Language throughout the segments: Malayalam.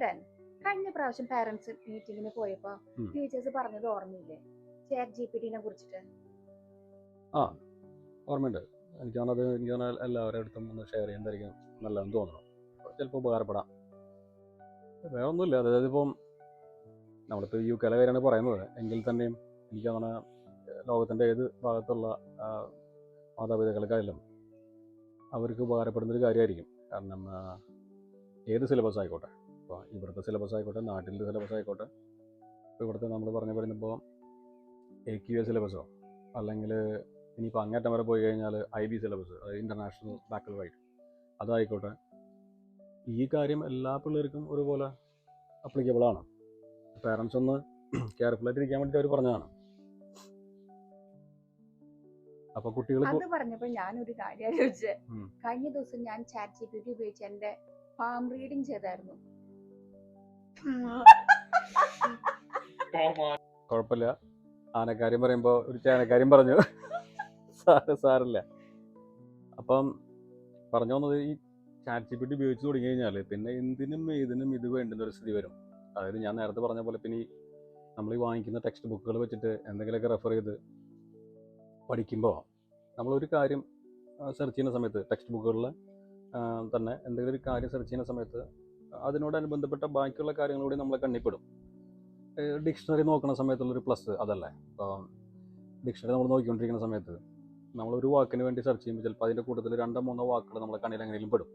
ചേട്ടൻ കഴിഞ്ഞ പ്രാവശ്യം പാരന്റ്സ് മീറ്റിംഗിന് പോയപ്പോ. ടീച്ചേഴ്സ് പറഞ്ഞത് ഓർമ്മയില്ലേ? ചാറ്റ് ജി പി ടിനെ കുറിച്ചിട്ട്. ആ ഓർമ്മയുണ്ട്. എനിക്ക് തോന്നുന്നത് എനിക്ക് എല്ലാവരുടെ അടുത്തും ഒന്ന് ഷെയർ ചെയ്യുന്നതായിരിക്കും നല്ലതെന്ന് തോന്നണം ചിലപ്പോൾ ഉപകാരപ്പെടാം. വേറെ ഒന്നുമില്ല. അതായത് ഇപ്പം നമ്മളിപ്പോൾ യു കെയിലെ കാര്യമാണ് പറയുന്നത്. എങ്കിൽ തന്നെയും എനിക്ക് അങ്ങനെ ലോകത്തിന്റെ ഏത് ഭാഗത്തുള്ള മാതാപിതാക്കൾക്കായാലും അവർക്ക് ഉപകാരപ്പെടുന്നൊരു കാര്യമായിരിക്കും. കാരണം ഏത് സിലബസ് ആയിക്കോട്ടെ. ഇപ്പോൾ ഇവിടുത്തെ സിലബസ് ആയിക്കോട്ടെ നാട്ടിലെ സിലബസ് ആയിക്കോട്ടെ ഇപ്പോൾ ഇവിടുത്തെ നമ്മൾ പറഞ്ഞു പറയുമ്പോൾ എ ക്യു എ സിലബസോ അല്ലെങ്കിൽ ഇനിയിപ്പോൾ അങ്ങേറ്റം വരെ പോയി കഴിഞ്ഞാൽ I B syllabus international baccalaureate അതായിക്കോട്ടെ ഈ കാര്യം എല്ലാ പിള്ളേർക്കും ഒരുപോലെ അപ്ലിക്കബിൾ ആണ്. പാരൻസ് ഒന്ന് കെയർഫുൾ ആയിട്ട് ഇരിക്കാൻ വേണ്ടി അവർ പറഞ്ഞതാണ്. അപ്പൊ കുട്ടികൾ അത് പറഞ്ഞപ്പോ ഞാനൊരു കാര്യം ആലോചിച്ച്. ഉം. കഴിഞ്ഞ ദിവസം ഞാൻ ചാറ്റ് ജി പി ടി ഉപയോഗിച്ച് എന്റെ ഫാം റീഡിങ് ചെയ്തായിരുന്നു. കുഴപ്പമില്ല. ആനക്കാര്യം പറയുമ്പോൾ ഒരു ചേനക്കാര്യം പറഞ്ഞു. സാറ് സാറില്ല. അപ്പം പറഞ്ഞു വന്നത് ഈ ചാറ്റ് ജി പി ടി ഉപയോഗിച്ച് തുടങ്ങി കഴിഞ്ഞാൽ പിന്നെ എന്തിനും ഏതിനും ഇത് വേണ്ടുന്ന ഒരു സ്ഥിതി വരും. അതായത് ഞാൻ നേരത്തെ പറഞ്ഞ പോലെ പിന്നെ നമ്മൾ ഈ വാങ്ങിക്കുന്ന ടെക്സ്റ്റ് ബുക്കുകൾ വെച്ചിട്ട് എന്തെങ്കിലുമൊക്കെ റെഫർ ചെയ്ത് പഠിക്കുമ്പോൾ നമ്മളൊരു കാര്യം സെർച്ച് ചെയ്യുന്ന സമയത്ത് ടെക്സ്റ്റ് ബുക്കുകളിൽ തന്നെ എന്തെങ്കിലും ഒരു കാര്യം സെർച്ച് ചെയ്യുന്ന സമയത്ത് അതിനോടനുബന്ധപ്പെട്ട ബാക്കിയുള്ള കാര്യങ്ങൾ കൂടി കണ്ണിപ്പെടും. ഡിക്ഷണറി നോക്കുന്ന സമയത്തുള്ളൊരു പ്ലസ് അതല്ലേ? ഇപ്പോൾ ഡിക്ഷണറി നമ്മൾ നോക്കിക്കൊണ്ടിരിക്കുന്ന സമയത്ത് നമ്മളൊരു വാക്കിന് വേണ്ടി സെർച്ച് ചെയ്യുമ്പോൾ ചിലപ്പോൾ അതിന്റെ കൂട്ടത്തിൽ രണ്ടോ മൂന്നോ വാക്കുകൾ നമ്മളെ കണ്ണിൽ എങ്ങനെയും പെടും.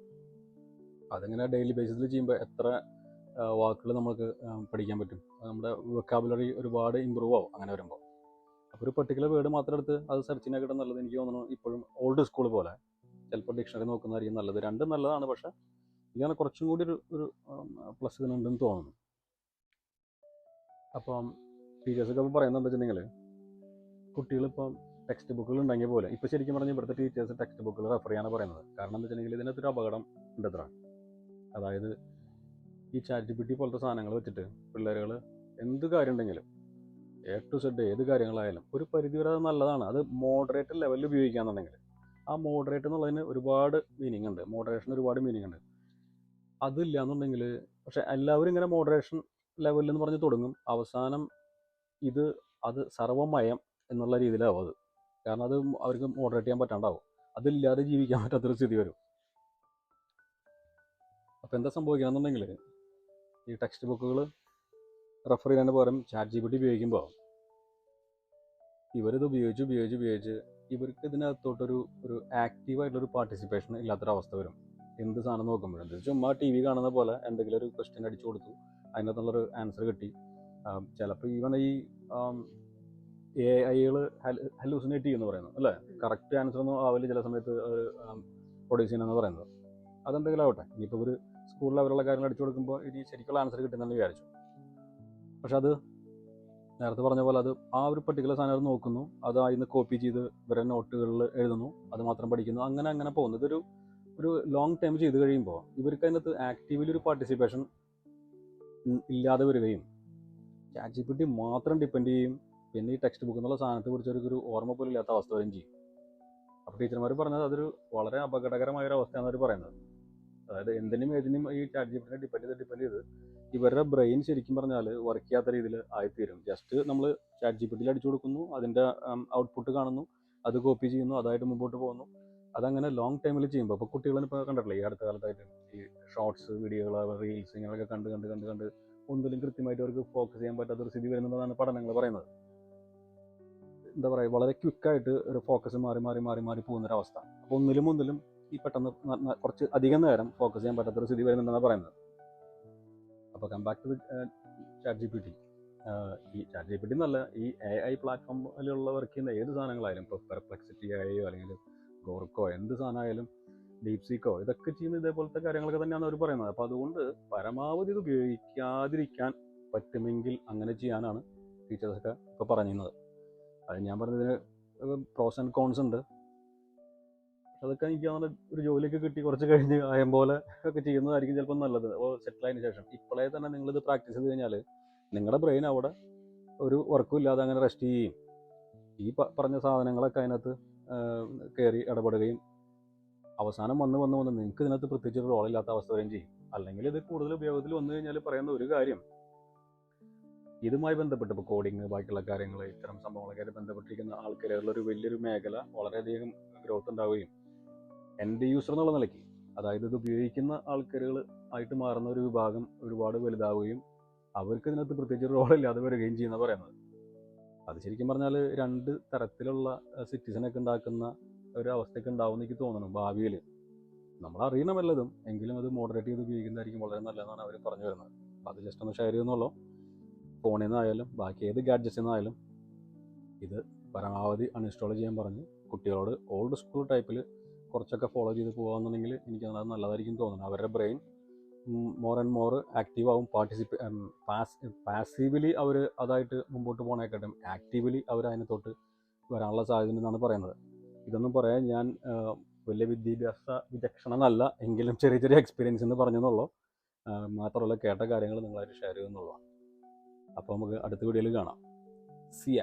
അതിങ്ങനെ ഡെയിലി ബേസിസിൽ ചെയ്യുമ്പോൾ എത്ര വാക്കുകൾ നമുക്ക് പഠിക്കാൻ പറ്റും? നമ്മുടെ വെക്കാബുലറി ഒരുപാട് ഇമ്പ്രൂവ് ആവും അങ്ങനെ വരുമ്പോൾ അപ്പോൾ ഒരു പെർട്ടിക്കുലർ വേർഡ് മാത്രം എടുത്ത് അത് സെർച്ചിനെക്കാട്ടും നല്ലത് എനിക്ക് തോന്നുന്നു ഇപ്പോഴും ഓൾഡ് സ്കൂൾ പോലെ. ചിലപ്പോൾ ഡിക്ഷണറി നോക്കുന്നതായിരിക്കും നല്ലത്. രണ്ടും നല്ലതാണ് പക്ഷേ ഇങ്ങനെ കുറച്ചും കൂടി ഒരു ഒരു പ്ലസ് ഇതിനുണ്ടെന്ന് തോന്നുന്നു. അപ്പം ടീച്ചേഴ്സൊക്കെ ഇപ്പോൾ പറയുന്നത് എന്താ വെച്ചിട്ടുണ്ടെങ്കിൽ കുട്ടികളിപ്പം ടെക്സ്റ്റ് ബുക്കുകൾ ഉണ്ടെങ്കിൽ പോലെ ഇപ്പോൾ ശരിക്കും പറഞ്ഞാൽ ഇവിടുത്തെ ടീച്ചേഴ്സ് ടെക്സ്റ്റ് ബുക്കുകൾ റെഫർ ചെയ്യാനാണ് പറയുന്നത്. കാരണം എന്താ വെച്ചിട്ടുണ്ടെങ്കിൽ ഇതിനകത്തൊരു അപകടം ഉണ്ടത്ര. അതായത് ഈ ചാറ്റ് പോലത്തെ സാധനങ്ങൾ വെച്ചിട്ട് പിള്ളേരുകൾ എന്ത് കാര്യം ഉണ്ടെങ്കിലും എ ടു സെഡ് ഏത് കാര്യങ്ങളായാലും ഒരു പരിധി വരെ നല്ലതാണ്. അത് മോഡറേറ്റ് ലെവലിൽ ഉപയോഗിക്കാന്നുണ്ടെങ്കിൽ ആ മോഡറേറ്റ് എന്നുള്ളതിന് ഒരുപാട് മീനിങ് ഉണ്ട്. മോഡറേഷൻ ഒരുപാട് മീനിങ് ഉണ്ട്. അതില്ല എന്നുണ്ടെങ്കിൽ പക്ഷെ എല്ലാവരും ഇങ്ങനെ മോഡറേഷൻ ലെവലിൽ എന്ന് പറഞ്ഞ് തുടങ്ങും. അവസാനം ഇത് അത് സർവമയം എന്നുള്ള രീതിയിലാവും അത്. കാരണം അത് അവർക്ക് മോഡറേറ്റ് ചെയ്യാൻ പറ്റാണ്ടാവും. അതില്ലാതെ ജീവിക്കാൻ പറ്റാത്തൊരു സ്ഥിതി വരും. അപ്പോൾ എന്താ സംഭവിക്കുകയാണെന്നുണ്ടെങ്കിൽ ഈ ടെക്സ്റ്റ് ബുക്കുകൾ റെഫർ ചെയ്യുന്നതിന് പകരം ചാറ്റ് ജി പി ടി ഉപയോഗിക്കുമ്പോൾ ഇവരിത് ഉപയോഗിച്ച് ഉപയോഗിച്ച് ഉപയോഗിച്ച് ഇവർക്ക് ഇതിനകത്തോട്ടൊരു ഒരു ആക്റ്റീവായിട്ടുള്ളൊരു പാർട്ടിസിപ്പേഷൻ ഇല്ലാത്തൊരവസ്ഥ വരും. എന്ത് സാധനം നോക്കുമ്പോഴും. ചുമ്മാ ടി വി കാണുന്ന പോലെ എന്തെങ്കിലും ഒരു ക്വസ്റ്റ്യൻ അടിച്ചു കൊടുത്തു. അതിനകത്തുള്ളൊരു ആൻസർ കിട്ടി. ചിലപ്പോൾ ഈവൻ ഈ എ ഐകൾ ഹലൂസിനേറ്റ് ചെയ്യുമെന്ന് പറയുന്നു അല്ലേ? കറക്റ്റ് ആൻസർ ഒന്നും ആവില്ല ചില സമയത്ത് പ്രൊഡ്യൂസ് ചെയ്യുന്നതെന്ന് പറയുന്നത്. അതെന്തെങ്കിലും ആവട്ടെ. ഇനിയിപ്പോൾ ഒരു സ്കൂൾ ലെവലുള്ള കാര്യങ്ങൾ അടിച്ചു കൊടുക്കുമ്പോൾ ഇനി ശരിക്കുള്ള ആൻസർ കിട്ടുന്നെന്ന് വിചാരിച്ചു. പക്ഷെ അത് നേരത്തെ പറഞ്ഞ പോലെ അത് ആ ഒരു പർട്ടിക്കുലർ സാധനം നോക്കുന്നു. അത് അതിൽ നിന്ന് കോപ്പി ചെയ്ത് ഇവരെ നോട്ടുകളിൽ എഴുതുന്നു. അത് മാത്രം പഠിക്കുന്നു. അങ്ങനെ അങ്ങനെ പോകുന്നു. ഇതൊരു ഒരു ലോങ് ടൈം ചെയ്ത് കഴിയുമ്പോൾ ഇവർക്ക് അതിനകത്ത് ആക്റ്റീവ്ലി ഒരു പാർട്ടിസിപ്പേഷൻ ഇല്ലാതെ വരികയും ചാറ്റ് ജി പി ടി മാത്രം ഡിപ്പെൻഡ് ചെയ്യും. പിന്നെ ഈ ടെക്സ്റ്റ് ബുക്ക് എന്നുള്ള സാധനത്തെ കുറിച്ച് അവർക്ക് ഒരു ഓർമ്മ പോലും ഇല്ലാത്ത അവസ്ഥ വരും ചെയ്യും. അപ്പോൾ ടീച്ചർമാർ പറഞ്ഞത് അതൊരു വളരെ അപകടകരമായ ഒരു അവസ്ഥയാണ് അവർ പറയുന്നത്. അതായത് എന്തിനും ഏതിനും ഈ ചാറ്റ് ജി പിനെ ഡിപ്പെൻഡ് ചെയ്ത് ഡിപ്പെൻഡ് ചെയ്ത് ഇവരുടെ ബ്രെയിൻ ശരിക്കും പറഞ്ഞാൽ വർക്ക് ചെയ്യാത്ത രീതിയിൽ ആയിത്തീരും. ജസ്റ്റ് നമ്മൾ ചാറ്റ് ജി പി ടിയിൽ അടിച്ചു കൊടുക്കുന്നു അതിന്റെ ഔട്ട്പുട്ട് കാണുന്നു അത് കോപ്പി ചെയ്യുന്നു അതായിട്ട് മുമ്പോട്ട് പോകുന്നു. അതങ്ങനെ ലോങ് ടൈമിൽ ചെയ്യുമ്പോൾ അപ്പോൾ കുട്ടികളിപ്പോൾ കണ്ടിട്ടില്ലേ ഈ അടുത്ത കാലത്തായിട്ട് ഈ ഷോർട്സ് വീഡിയോകൾ റീൽസ് ഇങ്ങനെയൊക്കെ കണ്ട് കണ്ട് കണ്ട് കണ്ട് ഒന്നിലും കൃത്യമായിട്ട് അവർക്ക് ഫോക്കസ് ചെയ്യാൻ പറ്റാത്തൊരു സ്ഥിതി വരുന്നതാണ് പഠനങ്ങൾ പറയുന്നത്. എന്താ പറയുക വളരെ ക്വിക്കായിട്ട് ഒരു ഫോക്കസ് മാറി മാറി മാറി മാറി പോകുന്നൊരവസ്ഥ. അപ്പോൾ ഒന്നിലും ഒന്നിലും ഈ പെട്ടെന്ന് കുറച്ച് അധികം നേരം ഫോക്കസ് ചെയ്യാൻ പറ്റാത്തൊരു സ്ഥിതി വരുന്നുണ്ടെന്നാണ് പറയുന്നത്. അപ്പോൾ come back to chat G P T ഈ ചാറ്റ് ജി പി ടി എന്നല്ല ഈ എ ഐ പ്ലാറ്റ്ഫോമിലുള്ള വർക്ക് ചെയ്യുന്ന ഏത് സാധനങ്ങളായാലും ഇപ്പോൾ പെർപ്ലക്സിറ്റി ആയോ അല്ലെങ്കിൽ ഗോർക്കോ എന്ത് സാധനമായാലും ഡീപ് സീക്കോ ഇതൊക്കെ ചെയ്യുന്ന ഇതേപോലത്തെ കാര്യങ്ങളൊക്കെ തന്നെയാണ് അവർ പറയുന്നത്. അപ്പോൾ അതുകൊണ്ട് പരമാവധി ഇത് ഉപയോഗിക്കാതിരിക്കാൻ പറ്റുമെങ്കിൽ അങ്ങനെ ചെയ്യാനാണ് ടീച്ചേഴ്സൊക്കെ ഇപ്പോൾ പറഞ്ഞിരുന്നത്. അത് ഞാൻ പറഞ്ഞതിന് പ്രോസ് ആൻഡ് കോൺസ് ഉണ്ട്. അതൊക്കെ എനിക്ക് അങ്ങനെ ഒരു ജോലിയൊക്കെ കിട്ടി കുറച്ച് കഴിഞ്ഞ് ആയം പോലെ ഒക്കെ ചെയ്യുന്നതായിരിക്കും ചിലപ്പോൾ നല്ലത്. അപ്പോൾ സെറ്റിൽ ആയതിനു ശേഷം ഇപ്പോഴേ തന്നെ നിങ്ങളിത് പ്രാക്ടീസ് ചെയ്ത് കഴിഞ്ഞാൽ നിങ്ങളുടെ ബ്രെയിൻ അവിടെ ഒരു വർക്കും ഇല്ലാതെ അങ്ങനെ റെസ്റ്റ് ചെയ്യും. ഈ പറഞ്ഞ സാധനങ്ങളൊക്കെ അതിനകത്ത് കയറി ഇടപെടുകയും അവസാനം വന്ന് വന്ന് വന്ന് നിങ്ങൾക്ക് ഇതിനകത്ത് പ്രത്യേകിച്ച് ഒരു റോളില്ലാത്ത അവസ്ഥ വരെയും ചെയ്യും. അല്ലെങ്കിൽ ഇത് കൂടുതൽ ഉപയോഗത്തിൽ വന്നു കഴിഞ്ഞാൽ പറയുന്ന ഒരു കാര്യം ഇതുമായി ബന്ധപ്പെട്ട് ഇപ്പോൾ കോഡിങ് ബാക്കിയുള്ള കാര്യങ്ങൾ ഇത്തരം സംഭവങ്ങളൊക്കെ ബന്ധപ്പെട്ടിരിക്കുന്ന ആൾക്കാരുള്ള ഒരു വലിയൊരു മേഖല വളരെയധികം ഗ്രോത്ത് ഉണ്ടാവുകയും എൻഡ് യൂസർ എന്നുള്ള നിലയ്ക്ക് അതായത് ഇത് ഉപയോഗിക്കുന്ന ആൾക്കാരുകൾ ആയിട്ട് മാറുന്ന ഒരു വിഭാഗം ഒരുപാട് വലുതാവുകയും അവർക്ക് ഇതിനകത്ത് പ്രത്യേകിച്ച് റോളില്ലാതെ വരികയും ചെയ്യുന്ന പറയുന്നത്. അത് ശരിക്കും പറഞ്ഞാൽ രണ്ട് തരത്തിലുള്ള സിറ്റിസനൊക്കെ ഉണ്ടാക്കുന്ന ഒരു അവസ്ഥയൊക്കെ ഉണ്ടാവും എനിക്ക് തോന്നുന്നു ഭാവിയിൽ നമ്മൾ അറിയണം വല്ലതും എങ്കിലും അത് മോഡറേറ്റ് ചെയ്ത് ഉപയോഗിക്കുന്നതായിരിക്കും വളരെ നല്ലതെന്നാണ് അവർ പറഞ്ഞു വരുന്നത്. അപ്പോൾ അത് ജസ്റ്റ് ഒന്ന് ഷെയർ ചെയ്യുന്നുള്ളൂ ഫോണിൽ നിന്നായാലും ബാക്കി ഏത് ഗാഡ്ജറ്റ്സിൽ നിന്നായാലും ഇത് പരമാവധി അൺഇൻസ്റ്റാൾ ചെയ്യാൻ പറഞ്ഞ് കുട്ടികളോട് ഓൾഡ് സ്കൂൾ ടൈപ്പിൽ കുറച്ചൊക്കെ ഫോളോ ചെയ്ത് പോകുകയെന്നുണ്ടെങ്കിൽ എനിക്ക് നല്ലതായിരിക്കും തോന്നുന്നത് അവരുടെ brain more and more active ആവും പാർട്ടിസിപ്പേ പാസീവലി അവർ അതായിട്ട് മുമ്പോട്ട് പോകണേക്കാട്ടും ആക്റ്റീവ്ലി അവർ അതിനകത്തോട്ട് വരാനുള്ള സാധ്യത എന്നാണ് പറയുന്നത്. ഇതൊന്നും പറയാൻ ഞാൻ വലിയ വിദ്യാഭ്യാസ വിചക്ഷണനല്ല എങ്കിലും ചെറിയ ചെറിയ എക്സ്പീരിയൻസ് എന്ന് പറഞ്ഞെന്നുള്ളൂ. മാത്രമല്ല കേട്ട കാര്യങ്ങൾ നിങ്ങളായിട്ട് ഷെയർ ചെയ്യുന്നുള്ളൂ. അപ്പോൾ നമുക്ക് അടുത്ത വീഡിയോയിൽ കാണാം. സിയ